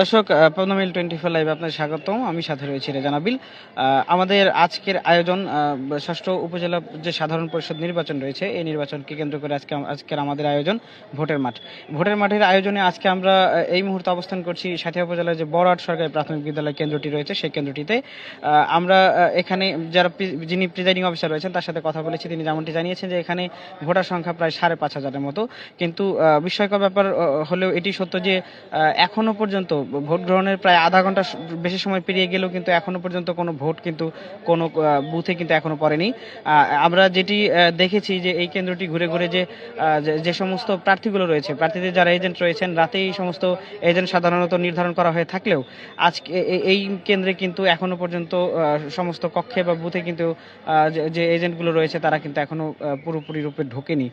দর্শক পদ্মমিল twenty four লাইভে আপনাদের স্বাগতম। আমি সাথে রয়েছি রেজানাবিল আমাদের আজকের আয়োজন ষষ্ঠ উপজেলা যে সাধারণ পরিষদ নির্বাচন রয়েছে, এই নির্বাচনকে কেন্দ্র করে আজকে আজকের আমাদের আয়োজন ভোটের মাঠ। ভোটের মাঠের আয়োজনে আজকে আমরা এই মুহূর্তে অবস্থান করছি সাথিয়া উপজেলার যে বড়াট সরকারি প্রাথমিক বিদ্যালয় কেন্দ্রটি রয়েছে, সেই কেন্দ্রটিতে। আমরা এখানে যারা যিনি প্রিজাইডিং অফিসার রয়েছেন, তার সাথে কথা বলেছি। তিনি যেমনটি জানিয়েছেন যে এখানে ভোটার সংখ্যা প্রায় সাড়ে পাঁচ হাজারের মতো। কিন্তু বিস্ময়কর ব্যাপার হলেও এটি সত্য যে এখনও এখনও পর্যন্ত ভোট গ্রহণের প্রায় আধা ঘণ্টা বেশি সময় পেরিয়ে গেলেও কিন্তু এখনও পর্যন্ত কোনো ভোট কিন্তু কোনো বুথে কিন্তু এখনও পড়েনি। আমরা যেটি দেখেছি যে এই কেন্দ্রটি ঘুরে ঘুরে যে যে- সমস্ত প্রার্থীগুলো রয়েছে, প্রার্থীদের যারা এজেন্ট রয়েছেন রাতে এই সমস্ত এজেন্ট সাধারণত নির্ধারণ করা হয়ে থাকলেও আজকে এই কেন্দ্রে কিন্তু এখনও পর্যন্ত সমস্ত কক্ষে বা বুথে কিন্তু যে- এজেন্টগুলো রয়েছে তারা কিন্তু এখনও পুরোপুরি রূপে ঢোকেনি।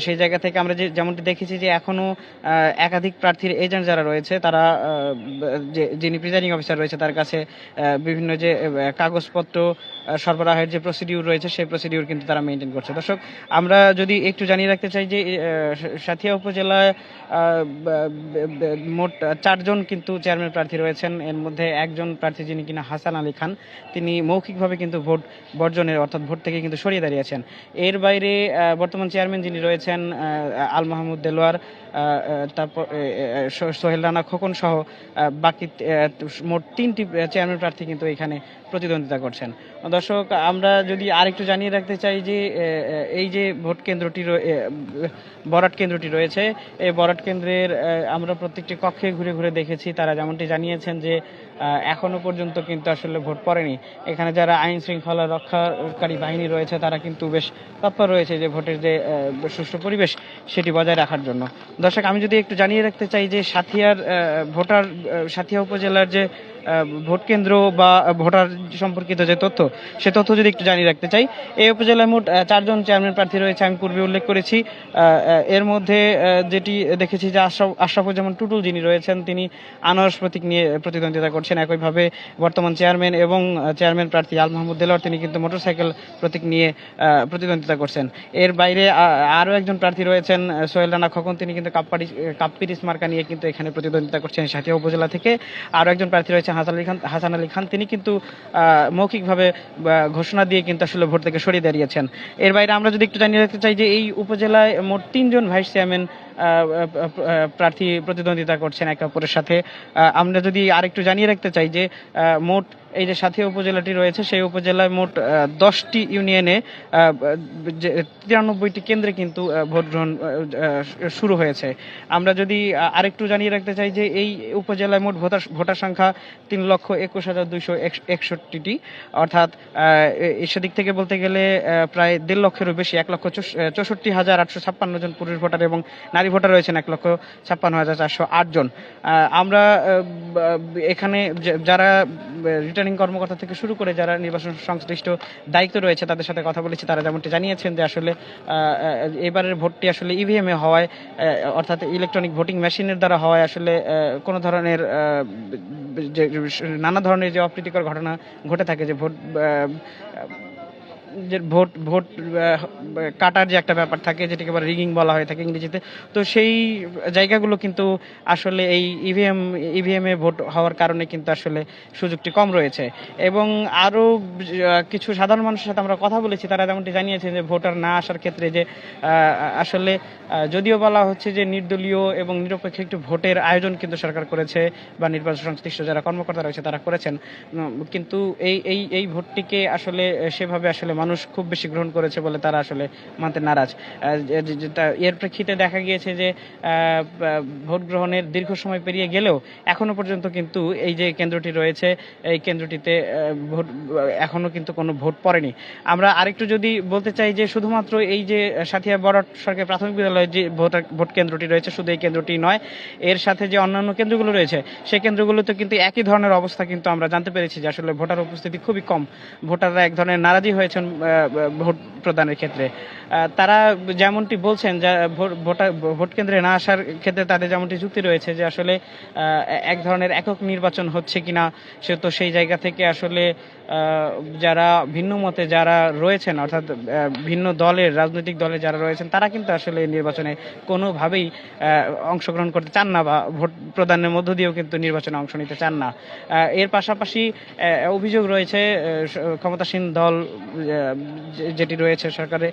সেই জায়গা থেকে আমরা যে, যেমনটি দেখেছি যে এখনও একাধিক প্রার্থীর এজেন্ট যারা রয়েছে তারা যিনি প্রিজাইডিং অফিসার রয়েছে তার কাছে বিভিন্ন যে কাগজপত্র সরবরাহের যে প্রসিডিউর রয়েছে, সেই প্রসিডিউর কিন্তু তারা মেনটেন করছে। দর্শক, আমরা যদি একটু জানিয়ে রাখতে চাই যে সাথিয়া উপজেলায় মোট চারজন কিন্তু চেয়ারম্যান প্রার্থী রয়েছেন। এর মধ্যে একজন প্রার্থী যিনি কিনা হাসান আলী খান, তিনি মৌখিকভাবে কিন্তু ভোট বর্জনের অর্থাৎ ভোট থেকে কিন্তু সরিয়ে দাঁড়িয়েছেন। এর বাইরে বর্তমান চেয়ারম্যান যিনি রয়েছেন আল মাহমুদ দেলোয়ার তারপর সোহেল রানা খোকন সহ বাকি মোট তিনটি চেয়ারম্যান প্রার্থী কিন্তু এখানে প্রতিদ্বন্দ্বিতা করছেন। দর্শক, আমরা যদি আরেকটু জানিয়ে রাখতে চাই যে এই যে ভোট কেন্দ্রটি বরাট কেন্দ্রটি রয়েছে, এই বরাট কেন্দ্রের আমরা প্রত্যেকটি কক্ষে ঘুরে ঘুরে দেখেছি। তারা যেমনটি জানিয়েছেন যে এখনও পর্যন্ত কিন্তু আসলে ভোট পড়েনি। এখানে যারা আইন শৃঙ্খলা রক্ষাকারী বাহিনী রয়েছে, তারা কিন্তু বেশ তৎপর রয়েছে যে ভোটের যে সুষ্ঠু পরিবেশ, সেটি বজায় রাখার জন্য। দর্শক, আমি যদি একটু জানিয়ে রাখতে চাই যে, সাথিয়ার ভোটার সাথিয়া উপজেলার যে ভোট কেন্দ্র বা ভোটার সম্পর্কিত যে তথ্য সে তথ্য যদি একটু জানিয়ে রাখতে চাই, এই উপজেলায় মোট চারজন চেয়ারম্যান প্রার্থী রয়েছে, আমি পূর্বে উল্লেখ করেছি। এর মধ্যে যেটি দেখেছি যে আশরাফ আশরাফুজ্জামান টুটুল যিনি রয়েছেন, তিনি আনারস প্রতীক নিয়ে প্রতিদ্বন্দ্বিতা করছেন একইভাবে বর্তমান চেয়ারম্যান এবং চেয়ারম্যান প্রার্থী আল মাহমুদ দেলোয়ার, তিনি কিন্তু মোটরসাইকেল প্রতীক নিয়ে প্রতিদ্বন্দ্বিতা করছেন। এর বাইরে আরও একজন প্রার্থী রয়েছেন সোহেল রানা খোকন, তিনি কিন্তু কাপ্পারি, কাপ্পিরিস মার্কা নিয়ে কিন্তু এখানে প্রতিদ্বন্দ্বিতা করছেন সাথিয়া উপজেলা থেকে। আরও একজন প্রার্থী রয়েছেন হাসান আলী খান, হাসান আলী খান, তিনি কিন্তু মৌখিকভাবে ঘোষণা দিয়ে কিন্তু আসলে ভোট থেকে সরিয়ে দাঁড়িয়েছেন। এর বাইরে আমরা যদি একটু জানিয়ে রাখতে চাই যে এই উপজেলায় মোট তিনজন ভাইস চেয়ারম্যান প্রার্থী প্রতিদ্বন্দ্বিতা করছেন একে অপরের সাথে। আমরা যদি আরেকটু জানিয়ে রাখতে চাই যে মোট এই যে সাথী উপজেলাটি রয়েছে, সেই উপজেলায় মোট দশটি ইউনিয়নে তিরানব্বইটি কেন্দ্রে কিন্তু ভোট গ্রহণ শুরু হয়েছে। আমরা যদি আরেকটু জানিয়ে রাখতে চাই যে এই উপজেলায় মোট ভোটার ভোটার সংখ্যা তিন লক্ষ একুশ হাজার দুইশো একষট্টিটি। অর্থাৎ সেদিক থেকে বলতে গেলে প্রায় দেড় লক্ষেরও বেশি, এক লক্ষ চৌষ- চৌষট্টি হাজার আটশো ছাপ্পান্ন জন পুরুষ ভোটার এবং নারী ভোটার রয়েছেন এক লক্ষ ছাপ্পান্ন হাজার চারশো আট জন। আমরা এখানে যারা রিটার্নিং কর্মকর্তা থেকে শুরু করে যারা নির্বাচন সংশ্লিষ্ট দায়িত্ব রয়েছে তাদের সাথে কথা বলেছে, তারা যেমনটি জানিয়েছেন যে আসলে এবারের ভোটটি আসলে ইভিএমে এ হওয়ায় অর্থাৎ ইলেকট্রনিক ভোটিং মেশিনের দ্বারা হওয়ায় আসলে কোনো ধরনের যে, নানা ধরনের যে অপ্রীতিকর ঘটনা ঘটে থাকে যে ভোট যে ভোট ভোট কাটার যে একটা ব্যাপার থাকে, যেটাকে বলে রিগিং বলা হয়ে থাকে ইংরেজিতে, তো সেই জায়গাগুলো কিন্তু আসলে এই E ইভিএম ইভিএম ভোট হওয়ার কারণে কিন্তু আসলে সুযোগটি কম রয়েছে। এবং আরও কিছু সাধারণ মানুষের সাথে আমরা কথা বলেছি, তারা যেমনটি জানিয়েছেন যে ভোটার না আসার ক্ষেত্রে যে আসলে যদিও বলা হচ্ছে যে নির্দলীয় এবং নিরপেক্ষ একটি ভোটের আয়োজন কিন্তু সরকার করেছে বা নির্বাচন সংশ্লিষ্ট যারা কর্মকর্তা রয়েছে তারা করেছেন। কিন্তু এই এই এই ভোটটিকে আসলে সেভাবে আসলে মানুষ খুব বেশি গ্রহণ করেছে বলে তারা আসলে মানতে নারাজ। এর প্রেক্ষিতে দেখা গিয়েছে যে ভোট গ্রহণের দীর্ঘ সময় পেরিয়ে গেলেও এখনও পর্যন্ত কিন্তু এই যে কেন্দ্রটি রয়েছে, এই কেন্দ্রটিতে ভোট, এখনও কিন্তু কোনো ভোট পড়েনি। আমরা আরেকটু যদি বলতে চাই যে শুধুমাত্র এই যে সাথিয়া বরাট সরকারি প্রাথমিক বিদ্যালয়ে যে ভোটার, ভোট কেন্দ্রটি রয়েছে, শুধু এই কেন্দ্রটি নয়, এর সাথে যে অন্যান্য কেন্দ্রগুলো রয়েছে, সেই কেন্দ্রগুলোতে কিন্তু একই ধরনের অবস্থা কিন্তু আমরা জানতে পেরেছি যে আসলে ভোটার উপস্থিতি খুবই কম। ভোটাররা এক ধরনের নারাজি হয়েছেন আহ, ভোট প্রদানের ক্ষেত্রে। তারা যেমনটি বলছেন যে ভোট- কেন্দ্রে না আসার ক্ষেত্রে তাদের যেমনটি যুক্তি রয়েছে যে আসলে এক ধরনের একক নির্বাচন হচ্ছে কিনা সে তো সেই জায়গা থেকে আসলে যারা ভিন্ন মতে যারা রয়েছেন অর্থাৎ ভিন্ন দলের রাজনৈতিক দলে যারা রয়েছেন তারা কিন্তু আসলে নির্বাচনে কোনোভাবেই অংশগ্রহণ করতে চান না বা ভোট প্রদানের মধ্য দিয়েও কিন্তু নির্বাচনে অংশ নিতে চান না। এর পাশাপাশি অভিযোগ রয়েছে ক্ষমতাসীন দল যেটি রয়েছে সরকারে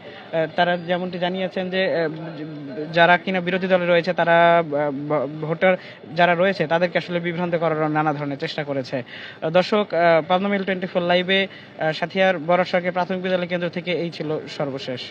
তারা যেমনটি জানিয়েছেন যে যারা কিনা বিরোধী দলে রয়েছে, তারা ভোটার যারা রয়েছে, তাদেরকে আসলে বিভ্রান্ত করার নানা ধরনের চেষ্টা করেছে। দর্শক পাবনা মিল টোয়েন্টি ফোর লাইভে সাথিয়ার বড় সরকারি প্রাথমিক বিদ্যালয় কেন্দ্র থেকে এই ছিল সর্বশেষ।